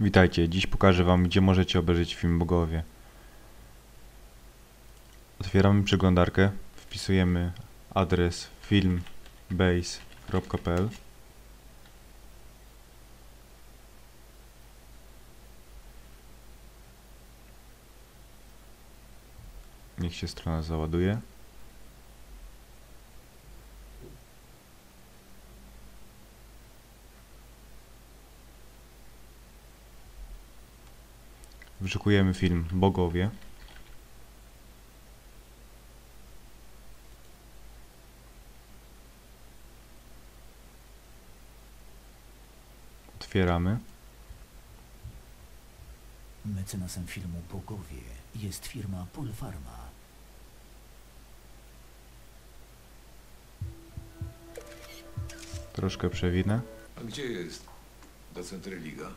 Witajcie, dziś pokażę wam gdzie możecie obejrzeć film Bogowie. Otwieramy przeglądarkę, wpisujemy adres filmbase.pl Niech się strona załaduje. Wyszukujemy film Bogowie. Otwieramy. Mecenasem filmu Bogowie jest firma Polfarma. Troszkę przewinę. A gdzie jest docent Religa?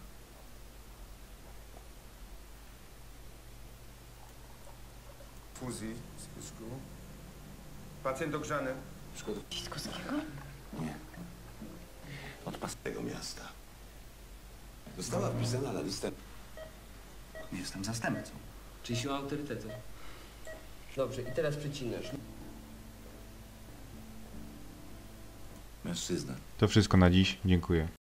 Fuzji, Zbyszku. Pacjent ogrzany. Szkoda. Ciskowskiego? Nie. Od pastego miasta. Została wpisana na listę. Jestem zastępcą. Czyli siłą autorytetu. Dobrze, i teraz przecinasz. Mężczyzna. To wszystko na dziś. Dziękuję.